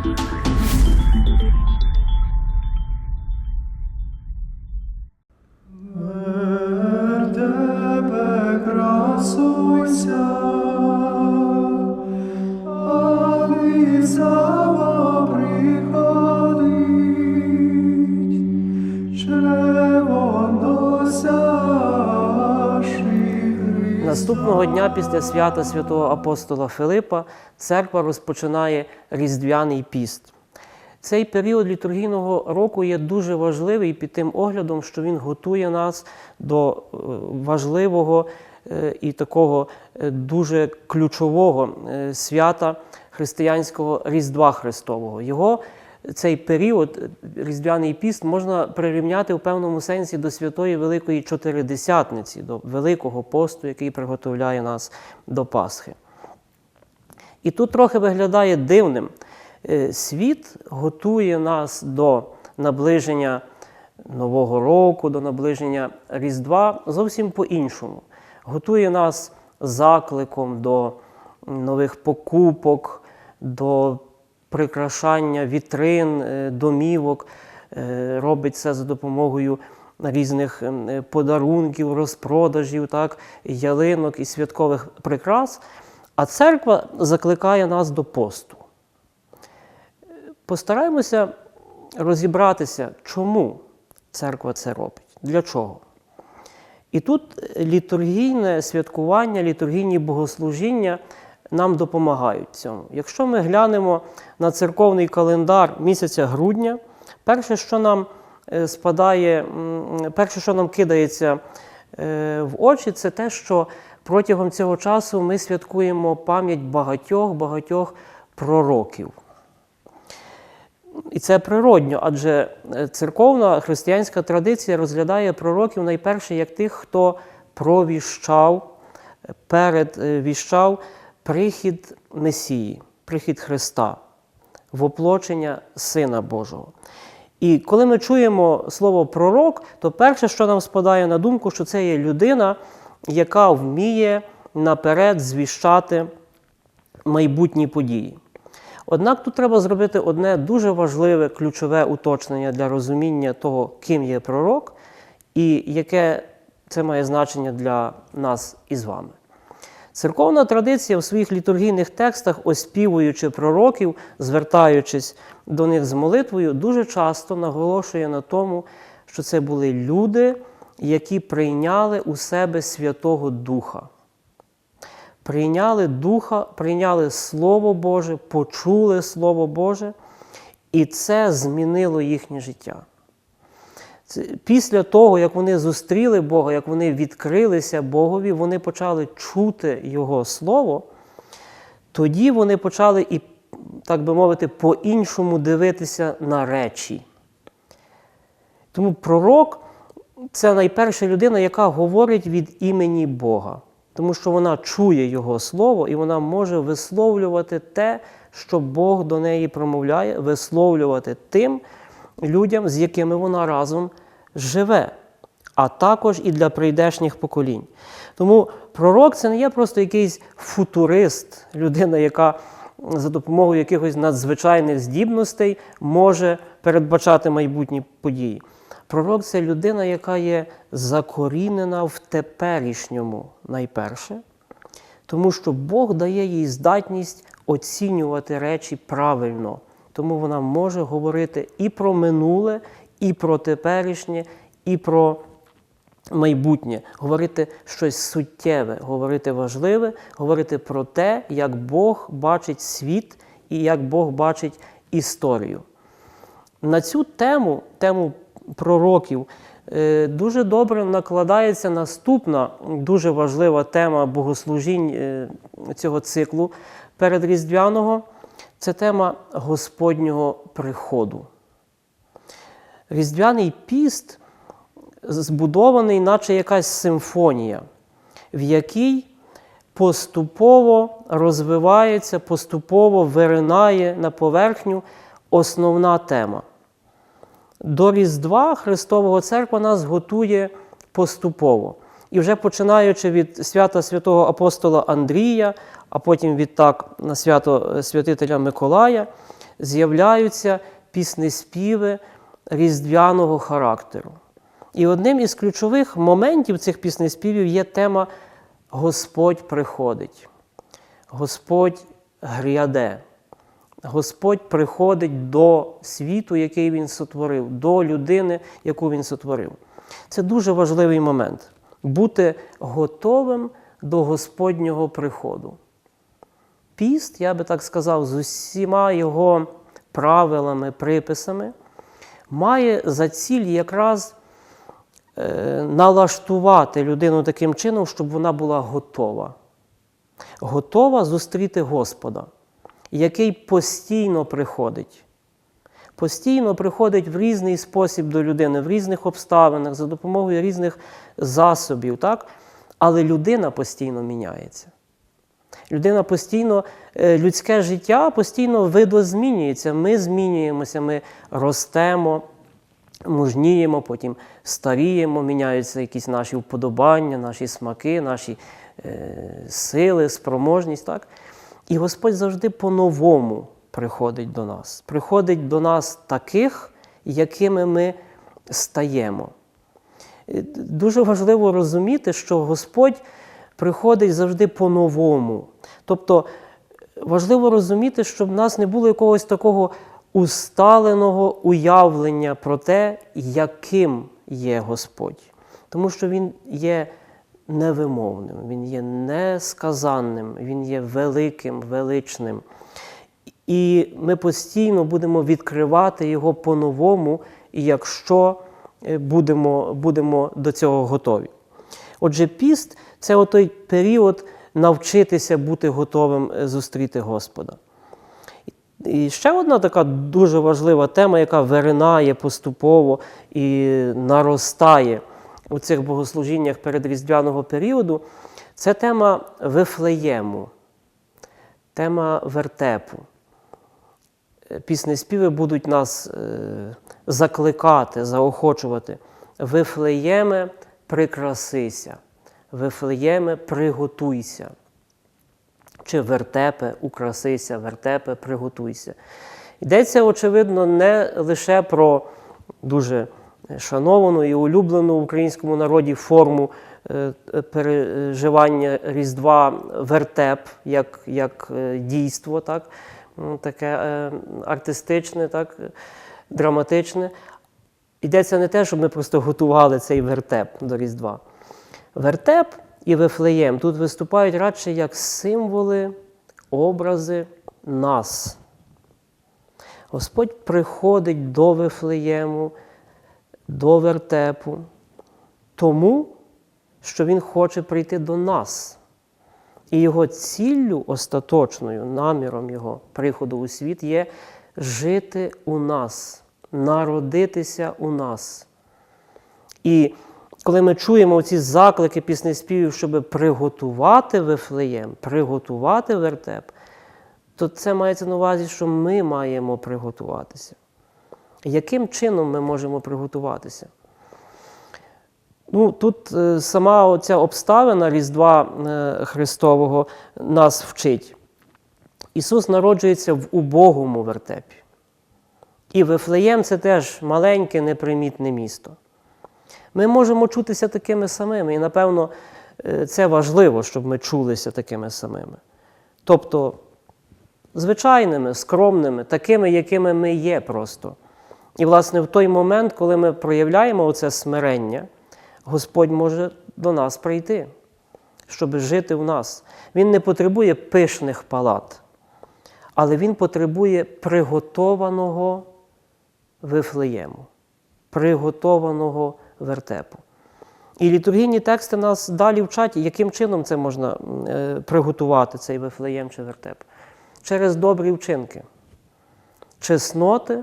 приходить, чрево носящий Наступного дня після свята святого апостола Филипа церква розпочинає Різдвяний піст. Цей період літургійного року є дуже важливий під тим оглядом, що він готує нас до е, важливого е, і такого е, дуже ключового свята християнського Різдва Христового. Його цей період, Різдвяний піст, можна прирівняти в певному сенсі до святої Великої Чотиридесятниці, до Великого посту, який приготовляє нас до Пасхи. І тут трохи виглядає дивним. Е, Світ готує нас до наближення Нового року, до наближення Різдва зовсім по-іншому. Готує нас закликом до нових покупок, до прикрашання вітрин, е, домівок. Е, Робить це за допомогою різних е, подарунків, розпродажів, так, ялинок і святкових прикрас. А церква закликає нас до посту. Постараємося розібратися, чому церква це робить, для чого. І тут літургійне святкування, літургійні богослужіння нам допомагають цьому. Якщо ми глянемо на церковний календар місяця грудня, перше, що нам е, спадає, перше, що нам кидається е, в очі, це те, що протягом цього часу ми святкуємо пам'ять багатьох багатьох пророків. І це природньо, адже е, церковна християнська традиція розглядає пророків найперше як тих, хто провіщав, передвіщав прихід Месії, прихід Христа, воплочення Сина Божого. І коли ми чуємо слово пророк, то перше, що нам спадає на думку, що це є людина, яка вміє наперед звіщати майбутні події. Однак тут треба зробити одне дуже важливе ключове уточнення для розуміння того, ким є пророк, і яке це має значення для нас із вами. Церковна традиція в своїх літургійних текстах, оспівуючи пророків, звертаючись до них з молитвою, дуже часто наголошує на тому, що це були люди, які прийняли у себе Святого Духа прийняли Духа, прийняли Слово Боже, почули Слово Боже, і це змінило їхнє життя. Після того, як вони зустріли Бога, як вони відкрилися Богові, вони почали чути Його Слово, тоді вони почали і, так би мовити, по-іншому дивитися на речі. Тому пророк це найперша людина, яка говорить від імені Бога, тому що вона чує Його Слово і вона може висловлювати те, що Бог до неї промовляє, висловлювати тим людям, з якими вона разом живе, а також і для прийдешніх поколінь. Тому пророк це не є просто якийсь футурист, людина, яка за допомогою якихось надзвичайних здібностей може передбачати майбутні події. Пророк це людина, яка є закорінена в теперішньому найперше, тому що Бог дає їй здатність оцінювати речі правильно. Тому вона може говорити і про минуле, і про теперішнє, і про майбутнє, говорити щось суттєве, говорити важливе, говорити про те, як Бог бачить світ і як Бог бачить історію. На цю тему, тему пророків, е, дуже добре накладається наступна дуже важлива тема богослужінь е, цього циклу передріздвяного це тема Господнього приходу. Різдвяний піст збудований, наче якась симфонія, в якій поступово розвивається, поступово виринає на поверхню основна тема. До Різдва Христового Церква нас готує поступово. І вже починаючи від свята святого апостола Андрія, а потім відтак на свято святителя Миколая, з'являються піснеспіви різдвяного характеру. І одним із ключових моментів цих піснеспівів є тема Господь приходить. Господь гряде. Господь приходить до світу, який Він сотворив, до людини, яку Він сотворив. Це дуже важливий момент бути готовим до Господнього приходу. Піст, я би так сказав, з усіма його правилами, приписами, має за ціль якраз е, налаштувати людину таким чином, щоб вона була готова. Готова зустріти Господа, який постійно приходить. Постійно приходить в різний спосіб до людини, в різних обставинах, за допомогою різних засобів, так? але людина постійно міняється. Людина постійно, е, людське життя постійно видозмінюється. Ми змінюємося, ми ростемо, мужніємо, потім старіємо, міняються якісь наші вподобання, наші смаки, наші е, сили, спроможність. Так? І Господь завжди по-новому приходить до нас. Приходить до нас таких, якими ми стаємо. Дуже важливо розуміти, що Господь приходить завжди по-новому. Тобто важливо розуміти, щоб в нас не було якогось такого усталеного уявлення про те, яким є Господь. Тому що Він є невимовним, Він є несказанним, Він є великим, величним. І ми постійно будемо відкривати його по-новому, якщо е, будемо, будемо до цього готові. Отже, піст це той період навчитися бути готовим е, зустріти Господа. І ще одна така дуже важлива тема, яка виринає поступово і наростає у цих богослужіннях передріздвяного періоду, це тема Вифлеєму, тема вертепу. Е, Піснеспіви будуть нас е, закликати, заохочувати. Вифлеєме, прикрасися, Вифлеєме, приготуйся. Чи вертепе, украсися, вертепе, приготуйся. Йдеться, очевидно, не лише про дуже шановану і улюблену в українському народі форму е, переживання Різдва вертеп, як, як е, дійство, так? Таке е, артистичне, так? драматичне. Йдеться не те, щоб ми просто готували цей вертеп до Різдва. Вертеп і Вифлеєм тут виступають радше як символи, образи нас. Господь приходить до Вифлеєму, до вертепу, тому, що Він хоче прийти до нас. І його ціллю остаточною, наміром Його приходу у світ є жити у нас, народитися у нас. І коли ми чуємо ці заклики піснеспівів, щоб приготувати Вифлеєм, приготувати вертеп, то це мається на увазі, що ми маємо приготуватися. Яким чином ми можемо приготуватися? Ну, Тут е, сама оця обставина Різдва е, Христового нас вчить. Ісус народжується в убогому вертепі. І Вифлеєм це теж маленьке, непримітне місто. Ми можемо чутися такими самими, і, напевно, е, це важливо, щоб ми чулися такими самими. Тобто, звичайними, скромними, такими, якими ми є просто. І, власне, в той момент, коли ми проявляємо оце смирення, Господь може до нас прийти, щоб жити в нас. Він не потребує пишних палат, але Він потребує приготованого Вифлеєму, приготованого вертепу. І літургійні тексти нас далі вчать, яким чином це можна е, приготувати, цей Вифлеєм чи вертеп. Через добрі вчинки. Чесноти,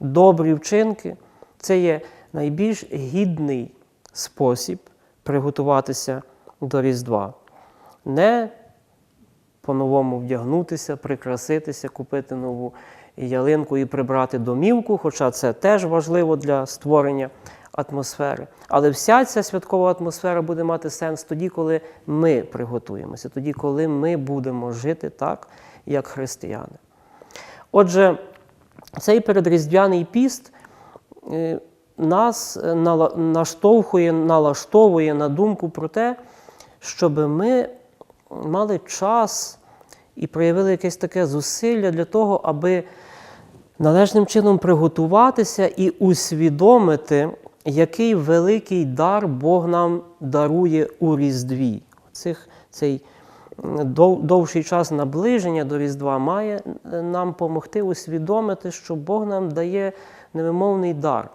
добрі вчинки це є найбільш гідний спосіб приготуватися до Різдва. Не по-новому вдягнутися, прикраситися, купити нову ялинку і прибрати домівку, хоча це теж важливо для створення атмосфери. Але вся ця святкова атмосфера буде мати сенс тоді, коли ми приготуємося, тоді, коли ми будемо жити так, як християни. Отже, цей передріздвяний піст е, нас е, наштовхує, налаштовує на думку про те, щоб ми мали час і проявили якесь таке зусилля для того, аби належним чином приготуватися і усвідомити, який великий дар Бог нам дарує у Різдві. Цих, цей довший час наближення до Різдва має е, нам допомогти усвідомити, що Бог нам дає невимовний дар,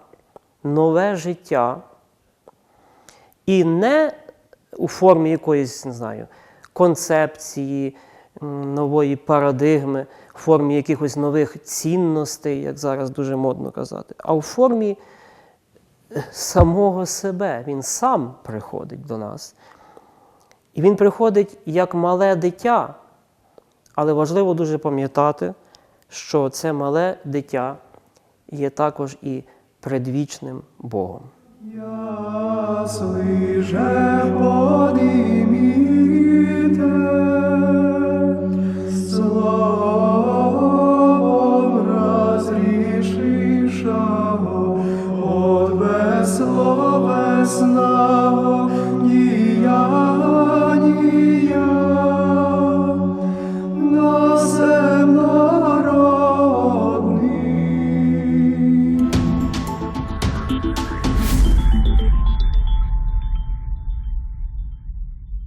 нове життя. І не у формі якоїсь, не знаю, концепції, нової парадигми, в формі якихось нових цінностей, як зараз дуже модно казати, а у формі е, самого себе. Він сам приходить до нас. І він приходить як мале дитя. Але важливо дуже пам'ятати, що це мале дитя є також і предвічним Богом. Я слыше, поднимите, словом разрешишего от бессловесного